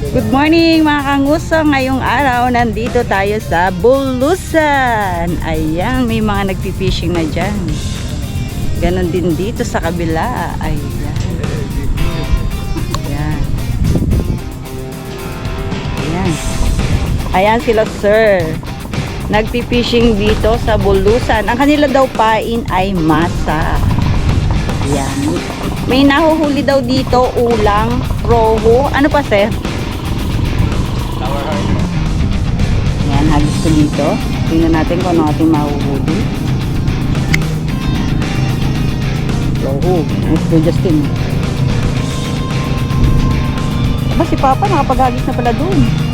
Good morning mga kanguso. Ngayong araw, nandito tayo sa Bulusan. Ayan, may mga nagpipishing na dyan. Ganon din dito sa kabila. Ayan. Ayan. Ayan. Ayan sila sir. Nagpipishing dito sa Bulusan. Ang kanila daw pain ay masa. Ayan. May nahuhuli daw dito ulang, roho. Ano pa sir? Ayan, hagis ko dito. Tingnan natin kung ano ating mahuhuli. Roho. Let's go Justin. Aba si Papa nakapaghagis na pala doon.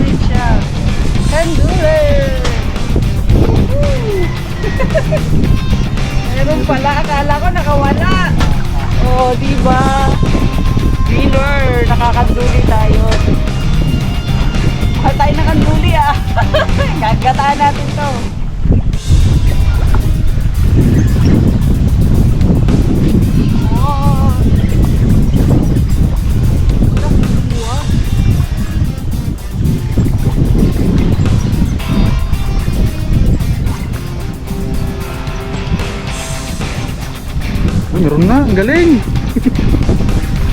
Rin siya. Woohoo! Meron pala. Akala ko nakawala. Oh, di ba? Winner! Nakakanduli tayo. Mahal tayo ng kanduli ah. Gagataan natin to. Meron na. Ang galing.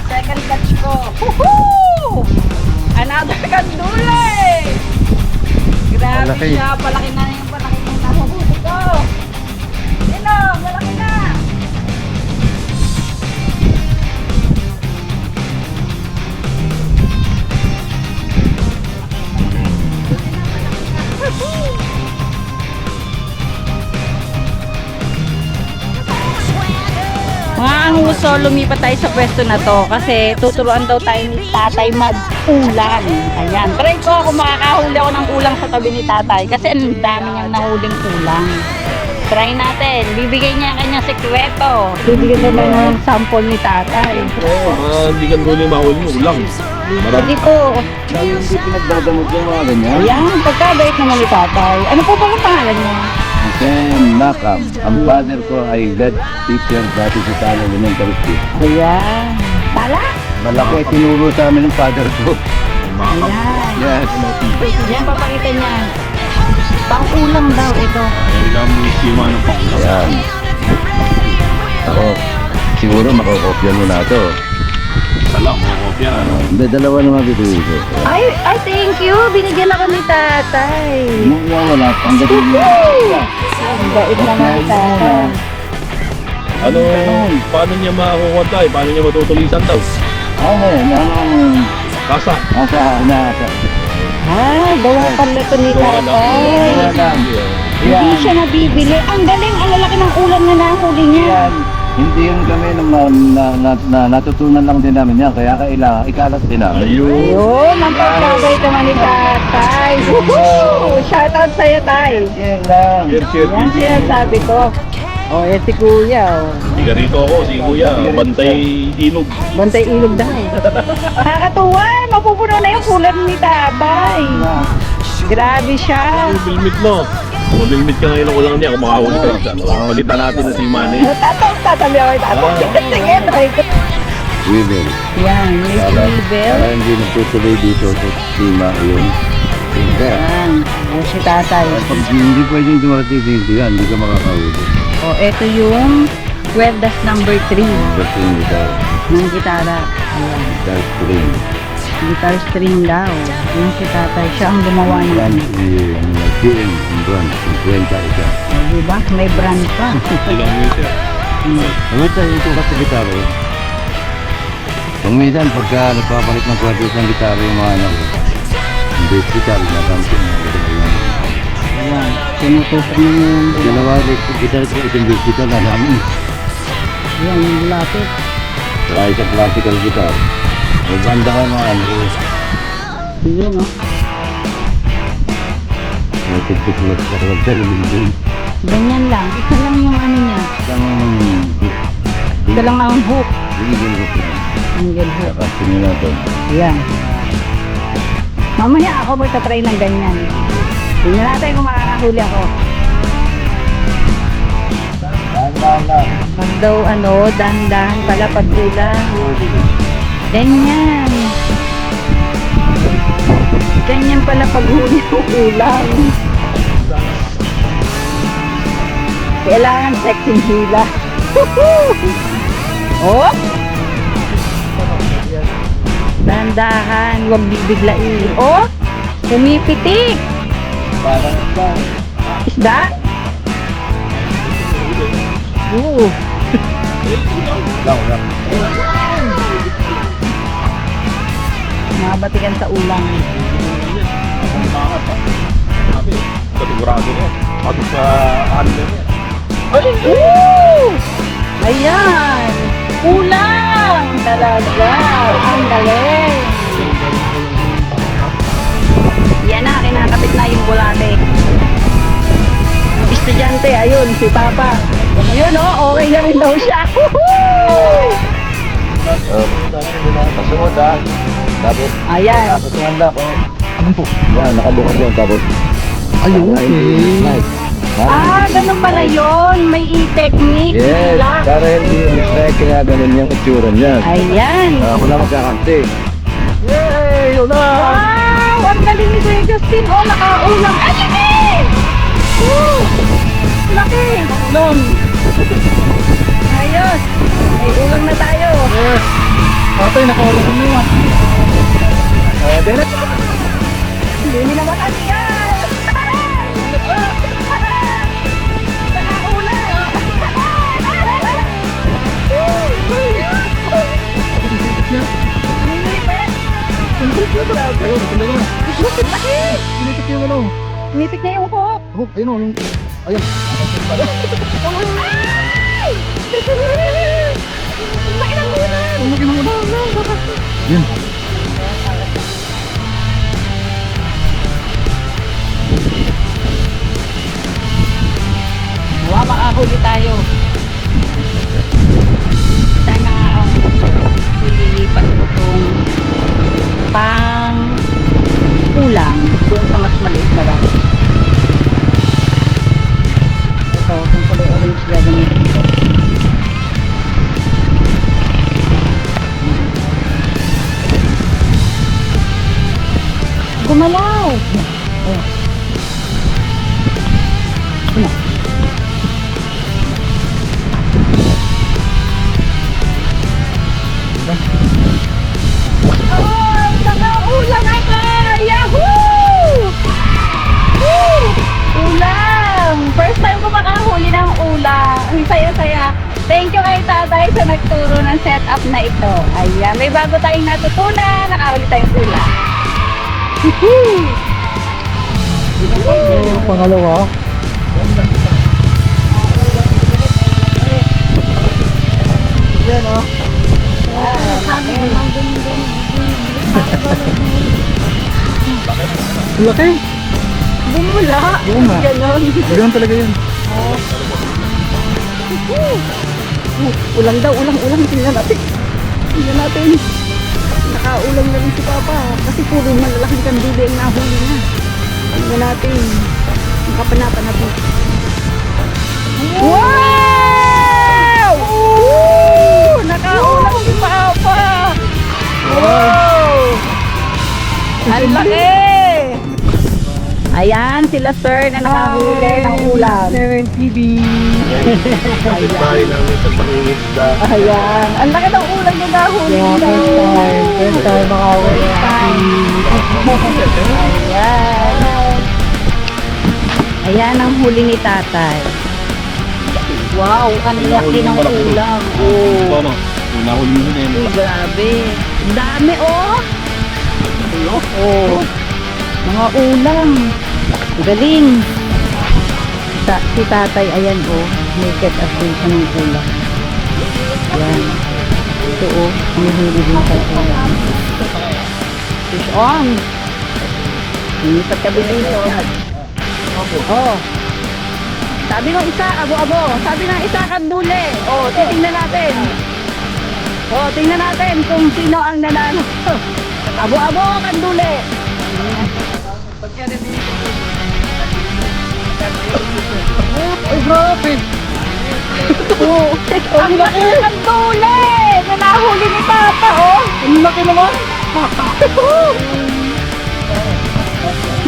Second catch ko. Woohoo! Another kandule! Grabe Palaki. siya. Palaki na Anguso, lumipat tayo sa pwesto na to kasi tuturuan daw tayo ni tatay mag-ulang. Ayan. Try ko kung makakahuli ako ng ulang sa tabi ni tatay kasi ang dami niyang nahuling ulang. Try natin. Bibigay niya ang kanyang sekreto. Bibigyan naman ng sample ni tatay. Oo, mga hindi ka doon yung mahuli mo, ulang. Marami. Hindi po. Dahil hindi pinagdadamot yung mga ganyan. Ayan, pagkabait naman ni tatay. Ano po ba ang pangalan niya? Ken Nakam. Ang father ko ay head teacher dati sa Tala Elementary School. Ayan. Tala? Malaki tinuro sa amin ng father ko. Ayan. Yes. Yan, papakita niya. Pang-ulang daw ito. Kailangan mo istima ng pakla. Yan. Ako, siguro makakopya mo na ito. Sala, mga kopya. Ano? Hindi, dalawa naman bibigay ko. Ay, ay, thank you. Binigyan ako ni tatay. Mga wala, panggatin mo. Ang bait naman tatay. Ano, paano niya makakuha tayo? Paano niya matutulisan daw? Ano eh, ang Kasa. nasa, nasa. Ah, gawa pala ito ni tatay. Hindi siya nabibili. Ang galing, ang lalaki ng ulam na nahuli niya. Yan. Hindi yun kami nang na, na, na, na, natutunan lang din namin yan. Kaya kailangan ikalat din namin. Ayun. Ayun, ang pagkabait naman ni tatay. Woohoo! Shoutout sa'yo, tay. Yan lang. Share, share, Yan sabi ko. Oh, eh si kuya, oh. Tiga rito ako, si Kuya. Bantay inog. Bantay ilog daw. Nakakatuwa, mapupuno na yung kulan ni Tabay. Grabe siya. Bilmit mo. Kung bilmit ka ngayon ng ulang niya, kung makahuli ka isa. Natin na si Manny. Tataw, tatabi ako kay tatay. Sige. Weevil. Yan, Para, weevil. para hindi nagtutuloy dito sa sima yung finger. Yan, yan si tatay. Pag hindi pwedeng dumating dito yan, hindi ka makakahuli. O, ito yung cuerdas number 3 Kasi hindi ka ng gitara. Ayan, dahil string. guitar string daw. Yung si tatay, siya ang gumawa Yan, niyan. yung nag-PM, yung brand, yung 20 isa. O, diba? May brand pa. Ilang meter. Ang ito, ito kasi gitara eh. Kung minsan, pagka nagpapalit ng kwartos ng gitara yung mga anak ko, nagamit yung mga gitara. Ayan. Tinutusok na yung Dalawa, kita ko isang kita na namin. Yan, yung bulate. Wala isang classical guitar. May banda ka mga ano. Yun, no? May tigtiklot sa kwarta din. Ganyan lang. Isa lang yung ano niya. Isang Isa lang ang hook. Bigyan ko po. Angle hook. Saka sinila to. Yan. Mamaya ako magta-try ng ganyan. Tingnan natin kung makakahuli ako. Pag daw ano, dahan-dahan pala pag ulang. Ganyan. Ganyan pala pag huli ng ulang. Kailangan sexy hila. oh! Dahan-dahan, huwag bibiglain. Oh! Pumipitik! Isda? Oo. Mga batikan sa ulang. Sigurado niya. Pati sa ano niya. Woo! Ayan! Ulang! Talaga! Ang galing! Yan na, kinakapit na yung bulate. Estudyante, ayun, si Papa. Ayun, oh, okay na rin daw siya. Woohoo! Pasunod ha. Tapos, Ayan. tapos handa ko. Ano po? Yan, nakabukas yun. Tapos, Ayun, okay. Nice. Ah, ganun pala yun. May e-technique. Yes, Lock. para hindi mistake kaya ganun yung itsura niya. Ayan. Ah, wala magkakanti. Yay! Wala! Wow! Ang galing ni Kuya Justin. Oh, nakaulang. Ay, laki! Woo! Laki! Ulam. Ayos. May ulang na tayo. Yes! Tatay, nakawala ko na yun. Eh, Derek! Ayun, ito na yun. Pinitik yung ano. Umipit niya yung hook. Oh, ayun o. yung- Ayun. Ang laki ng ulan. Yan. gente já vem Ang saya-saya. Thank you kay tatay sa nagturo ng setup na ito. Ayan, may bago tayong natutunan. Nakahuli tayong. Woohoo! Yung pangalawa. Yan o. Ang laki. Bumula! Oo nga. Ganon. Ganun talaga yan. Uh, ulang daw, ulang, ulang. Tingnan natin. Tingnan natin. Nakaulang na rin si Papa. Kasi puro malalaking kandili ang nahuli na. Tingnan natin. Ang kapanapan natin. Wow! Woo! Nakaulang si Papa! Wow! Ang laki! Ayan, sila sir na nakahuli ng ulam. 7 TV. Bahay namin sa pangingisda. Ayan. Ang laki ng ulam na nahuli Yeah, first time. First time makawala. Ayan. Ayan ang huli ni tatay. Wow, ang laki ng ulam. Oh. Nahuli mo na yun. Uy, grabe. Ang Dami, oh. Oh. Mga ulam. Galing. ta si tatay, ayan oh, naked as din siya ng ulam. Yan. Ito oh, hinihili din sa ulam. Fish on! Hindi pa tabi dito. Oh. Sabi ng isa, abo-abo. Sabi ng isa, kandule. Oh, titingnan natin. Oh, tingnan natin kung sino ang nanalo. Abo-abo, kandule. Ay, grabe! Oh, ang laki ng tule! Na nahuli ni Papa, oh! Ang laki naman!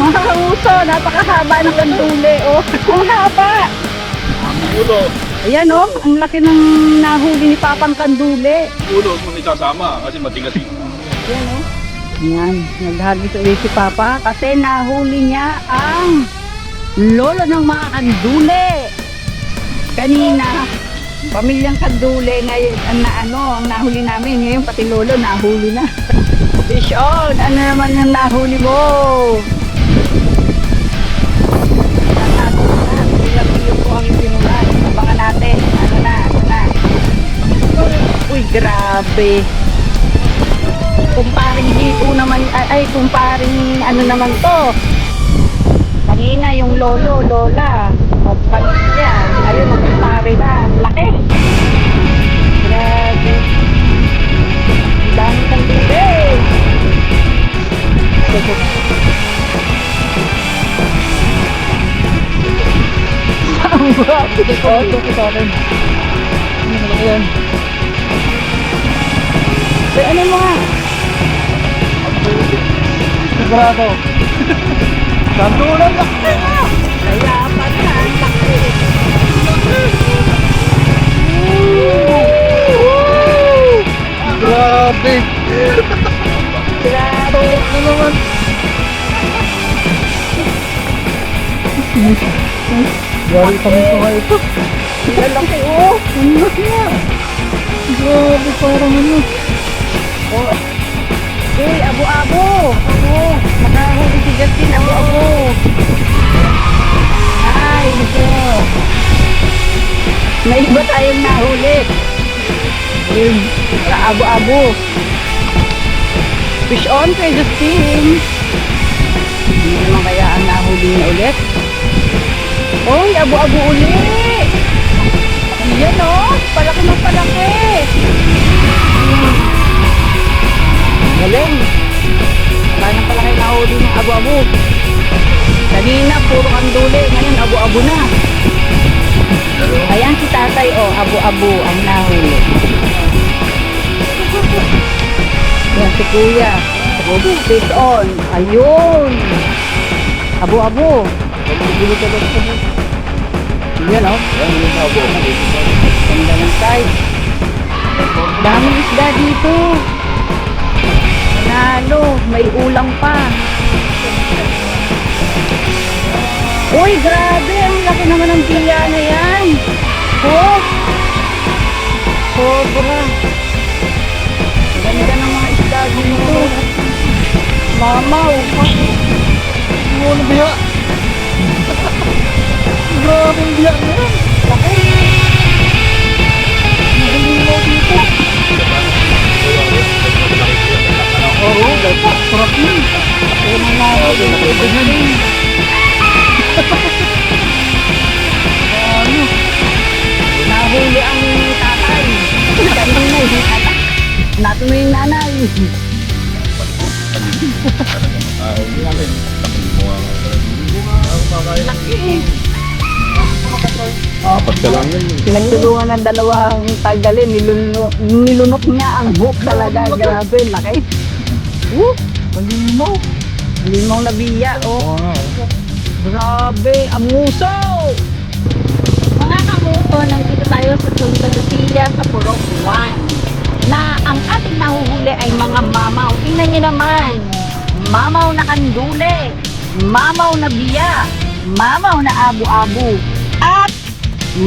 Mga kauso, napakahaba ng kandule, oh! Ang haba! Ayan, oh, ang laki ng nahuli ni Papang kandule. Ulo, kung isasama kasi matigas eh. Ayan, oh. Ayan, naghagis ulit si Papa kasi nahuli niya ang lolo ng mga kandule. Kanina, pamilyang kandule ngayon, ang na, ano, ang nahuli namin. Ngayon pati lolo nahuli na. Fish! Ano naman yung nahuli mo? Uy, grabe. Naman, ay, ay kumparing ano naman to. Kanina yung lolo, lola, o pamilya, ayun, magkumpare na, laki. Grabe. Dami kang tubig. Ang grabe. Ito, ito, ito? Eh, ano mo nga? Sigurado. Sandulan lang! Kaya pa na, ang laki. Grabe! Grabe. Ano naman? Yari kami sa mga ito. Ang laki, oh. Ang laki nga! Grabe, parang ano. Eh, abo-abo. Oo. Makahuli si Justin, abo-abo. Ay, ito. May iba tayong nahuli. Yun, sa abo-abo. Fish on kay Justin. Hindi naman kaya ang nahuli niya ulit. Oy, abo-abo ulit. Yan oh, palaki ng palaki. Galing. Paano pala kayo nahuli ng abo-abo? Kanina, puro kanduli. Ngayon, abo-abo na. Ayan si tatay, oh, abo-abo ang nahuli. Yan si kuya. Fish on. Ayun. Abo-abo. Yan, oh. Ganda ng size. Daming isda dito. Nalo, may ulang pa. Uy, grabe! Ang laki naman ng tiya na yan. Oh! Sobra. Ganda ng mga isda dito. Mamaw. Ano biya? Grabe ang biya na yan! Laki. Sarap yun! Ayun ang nahuli ng Justin. Ano? Nahuli ang tatay. Kanina yung anak. Natuloy yung nanay. Laki. Apat ka lang yun. Pinagtulungan ng dalawang tagalin. Nilunok, nilunok niya ang hook talaga. Grabe, laki. Woo! Malimaw! Limang nabiya, oh. Wow! Grabe, ang muso! Mga kamuso, nandito tayo sa Santa Lucia sa Purok 1 na ang ating nahuhuli ay mga mamaw. Tingnan niyo naman, mamaw na kandule, mamaw na biya, mamaw na abu-abu, at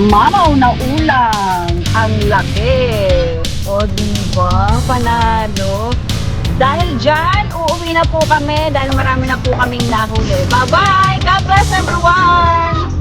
mamaw na ulang. Ang laki! O diba, panalo? Dahil dyan, uuwi na po kami dahil marami na po kaming nahuli. Bye-bye! God bless everyone!